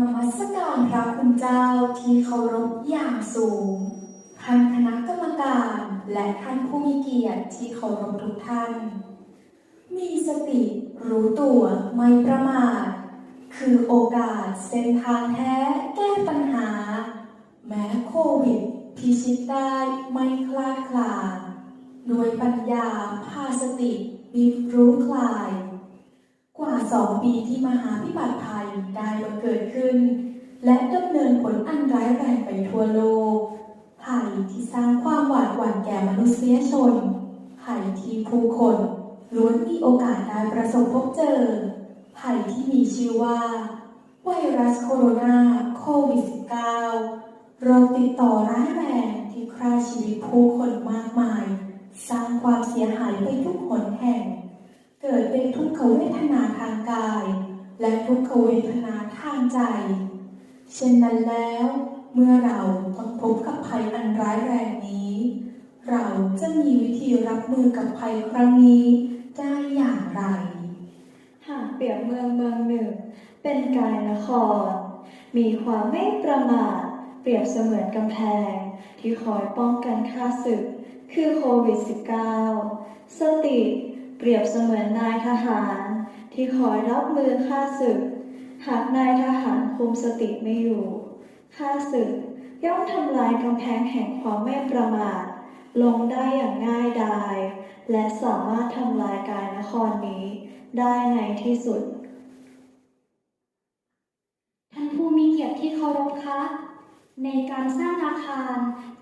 มัสการพระคุณเจ้าที่เคารพอย่างสูง ท่านคณะกรรมการ และท่านผู้มีเกียรติที่เคารพทุกท่าน มีสติรู้ตัวไม่ประมาท คือโอกาสเส้นทางแท้แก้ปัญหา แม้โควิดพิชิตได้ไม่คลาดคลาด้วยปัญญาพาสติบิบรู้คลาย สองปีที่มหาพิบัติภัยได้บังเกิดขึ้น และดำเนินผลอันร้ายแรงไปทั่วโลกภัยที่สร้างความหวาดหวั่นแก่มนุษยชนภัยที่ผู้คนล้วนมีโอกาสได้ประสบพบเจอภัยที่มีชื่อว่า ไวรัสโคโรนาโควิด -19 โรคติดต่อร้ายแรงที่ฆ่าชีวิตผู้คนมากมาย สร้างความเสียหายไปทุกหนแห่ง เกิดเป็นทุกขเวทนาทางกาย และทุกขเวทนาทางใจ เช่นนั้นแล้ว เมื่อเราต้องพบกับภัยอันร้ายแรงนี้ เราจะมีวิธีรับมือกับภัยครั้งนี้ได้อย่างไร หากเปรียบเมืองเมืองหนึ่ง เป็นกายนคร มีความไม่ประมาทเปรียบเสมือนกำแพง ที่คอยป้องกันข้าศึก คือโควิด -19 สติ เปรียบเสมือนนายทหาร ที่คอยรับมือข้าศึก หากนายทหารคุมสติไม่อยู่ข้าศึกย่อมทำลายกำแพงแห่งความไม่ประมาท ลงได้อย่างง่ายดาย และสามารถทำลายกายนครนี้ ได้ในที่สุด ท่านผู้มีเกียรติที่เคารพคะในการสร้างอาคาร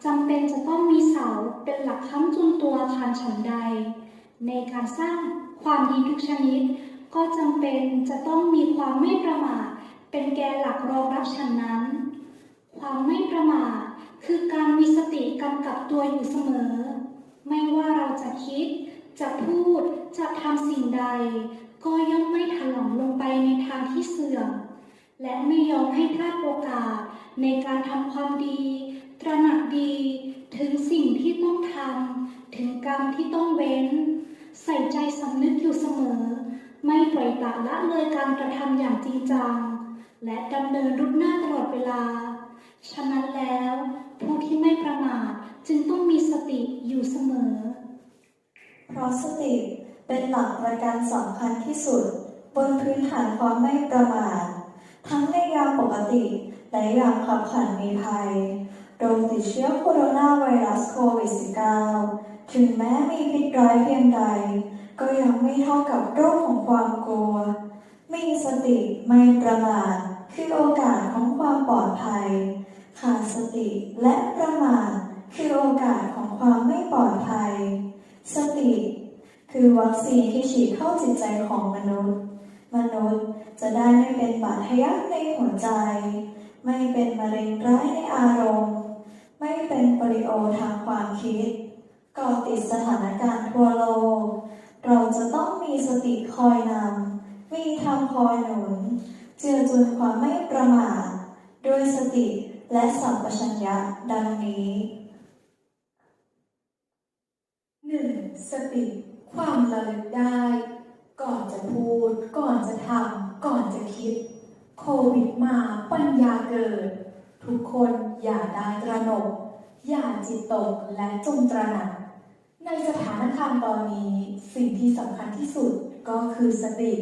จำเป็นจะต้องมีเสาเป็นหลักค้ำจุนตัวอาคารฉันใด ในการสร้างความดีทุกชนิด ก็จำเป็นจะต้องมีความไม่ประมาทเป็นแกนหลักรองรับฉันนั้น ความไม่ประมาทคือการมีสติกำกับตัวอยู่เสมอ ไม่ว่าเราจะคิด จะพูด จะทำสิ่งใด ก็ย่อมไม่ถลำลงไปในทางที่เสื่อม และไม่ยอมให้พลาดโอกาสในการทำความดี ตระหนักดี ถึงสิ่งที่ต้องทำ ถึงกรรมที่ต้องเว้น ใส่ใจสำนึกอยู่เสมอ ไม่ปล่อยปละละเลยการกระทำอย่างจริงจัง และดำเนินรุดหน้าตลอดเวลา ฉะนั้นแล้ว ผู้ที่ไม่ประมาทจึงต้องมีสติอยู่เสมอ เพราะสติเป็นหลักประกันสำคัญที่สุด บนพื้นฐานความไม่ประมาท ทั้งในยามปกติ และยามขับขันมีภัยโรคติดเชื้อโคโรนาไวรัสโควิด -19 ถึงแม้มีพิษร้ายเพียงใด ก็ยังไม่เท่ากับโรคของความกลัว มีสติไม่ประมาทคือโอกาสของความปลอดภัย ขาดสติและประมาทคือโอกาสของความไม่ปลอดภัย สติ คือวัคซีนที่ฉีดเข้าจิตใจของมนุษย์ มนุษย์จะได้ไม่เป็นบาดทะยักในหัวใจ ไม่เป็นมะเร็งร้ายในอารมณ์ ไม่เป็นปริโอทางความคิด ก่อติดสถานการณ์ทั่วโลก เราจะต้องมีสติคอยนำมีธรรมคอยหนุน เจือจุนความไม่ประมาทด้วยสติและสัมปชัญญะดังนี้หนึ่งสติ ความระลึกได้ ก่อนจะพูด ก่อนจะทำก่อนจะคิด โควิดมาปัญญาเกิด ทุกคนอย่าได้ตระหนก อย่าจิตตกและจงตระหนัก ในสถานการณ์ตอนนี้สิ่งที่สำคัญที่สุดก็คือสติ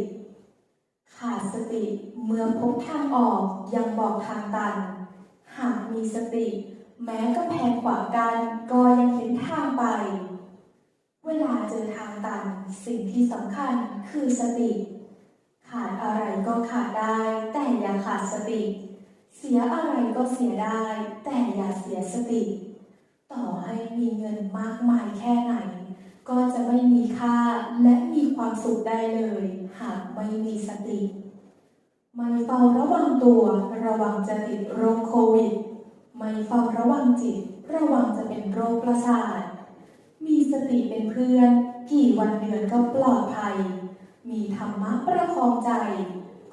ขาดสติเมื่อพบทางออกยังบอกทางตัน หากมีสติ แม้ก็แพงขวางกันก็ยังเห็นทางไป เวลาเจอทางตัน สิ่งที่สำคัญคือสติ ขาดอะไรก็ขาดได้ แต่อย่าขาดสติ เสียอะไรก็เสียได้ แต่อย่าเสียสติ ต่อให้มีเงินมากมายแค่ไหน ก็จะไม่มีค่าและมีความสุขได้เลย หากไม่มีสติไม่เฝ้าระวังตัวระวังจะติดโรคโควิด ไม่เฝ้าระวังจิต ระวังจะเป็นโรคประสาท มีสติเป็นเพื่อน กี่วันเดือนก็ปลอดภัย มีธรรมะประคองใจ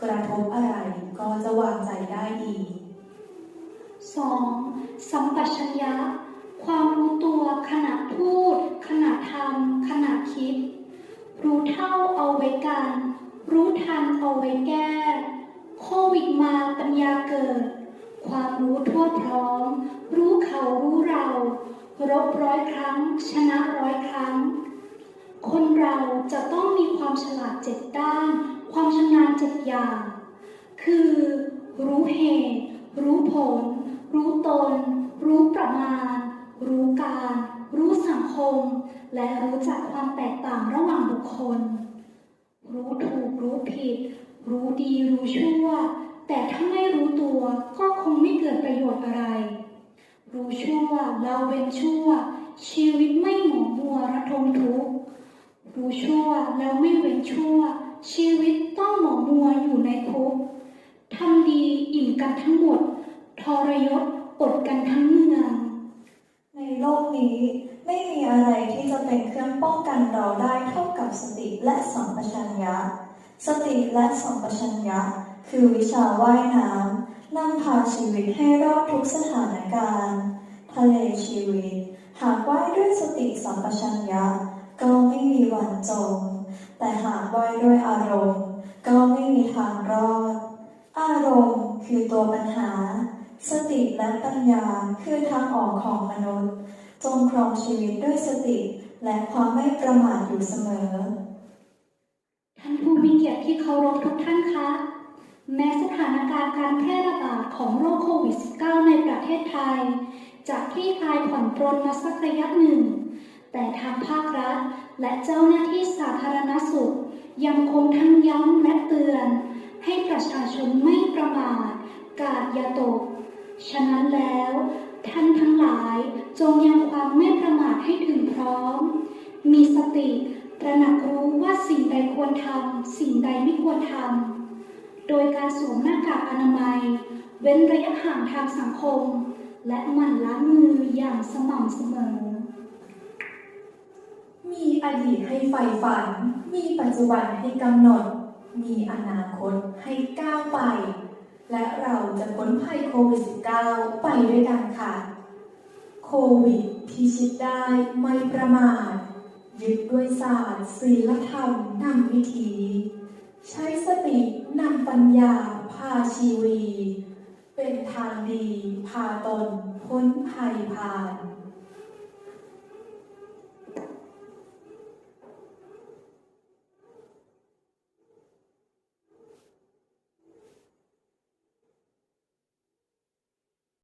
กระทบอะไรก็จะวางใจได้ดี 2. สัมปชัญญะ ความรู้ตัวขณะพูด ขณะทำขณะคิด รู้เท่าเอาไว้กัน รู้ทันเอาไว้แก้ โควิดมาปัญญาเกิด ความรู้ทั่วพร้อม รู้เขารู้เรา รบร้อยครั้ง ชนะร้อยครั้ง คนเราจะต้องมีความฉลาดเจ็ดด้าน ความชำนาญเจ็ดอย่าง คือ รู้เหตุ รู้ผล รู้ตน รู้ประมาณ รู้การ รู้สังคม และรู้จักความแตกต่างระหว่างบุคคล รู้ถูกรู้ผิด รู้ดีรู้ชั่ว แต่ถ้าไม่รู้ตัวก็คงไม่เกิดประโยชน์อะไร รู้ชั่วเราเว้นชั่ว ชีวิตไม่หมองมัวระทมทุกข์รู้ชั่วแล้วไม่เว้นชั่ว ชีวิตต้องหมองมัวอยู่ในคุกทำดีอิ่มกันทั้งหมด ทรยศอดกันทั้งเมือง นี้ ไม่มีอะไรที่จะเป็นเครื่องป้องกันเราได้เท่ากับสติและสัมปชัญญะ สติและสัมปชัญญะ คือวิชาว่ายน้ำนำพาชีวิตให้รอดทุกสถานการณ์ ทะเลชีวิต หากว่ายด้วยสติสัมปชัญญะ ก็ไม่มีวันจม แต่หากว่ายด้วยอารมณ์ ก็ไม่มีทางรอด อารมณ์คือตัวปัญหาสติและปัญญาคือทางออกของมนุษย์ จงครองชีวิตด้วยสติ และความไม่ประมาทอยู่เสมอ ท่านผู้มีเกียรติที่เคารพทุกท่านคะ แม้สถานการณ์การแพร่ระบาดของโรคโควิด -19 ในประเทศไทย จะคลี่คลายผ่อนปรนมาสักระยะหนึ่ง แต่ทางภาครัฐ และเจ้าหน้าที่สาธารณสุข ยังคงทั้งย้ำและเตือน ให้ประชาชนไม่ประมาท กาดอย่าตก ฉะนั้นแล้ว ท่านทั้งหลายจงยังความไม่ประมาทให้ถึงพร้อม มีสติตระหนักรู้ว่าสิ่งใดควรทำสิ่งใดไม่ควรทำโดยการสวมหน้ากากอนามัย เว้นระยะห่างทางสังคม และหมั่นล้างมืออย่างสม่ำเสมอ มีอดีตให้ใฝ่ฝัน มีปัจจุบันให้กำหนด มีอนาคตให้ก้าวไป และเราจะพ้นภัยโควิด -19 ไปด้วยกันค่ะ โควิดพิชิตได้ไม่ประมาท ยึดด้วยศาสตร์ศีลธรรมนำวิถีใช้สตินำปัญญาพาชีวี เป็นทางดีพาตนพ้นภัยผ่าน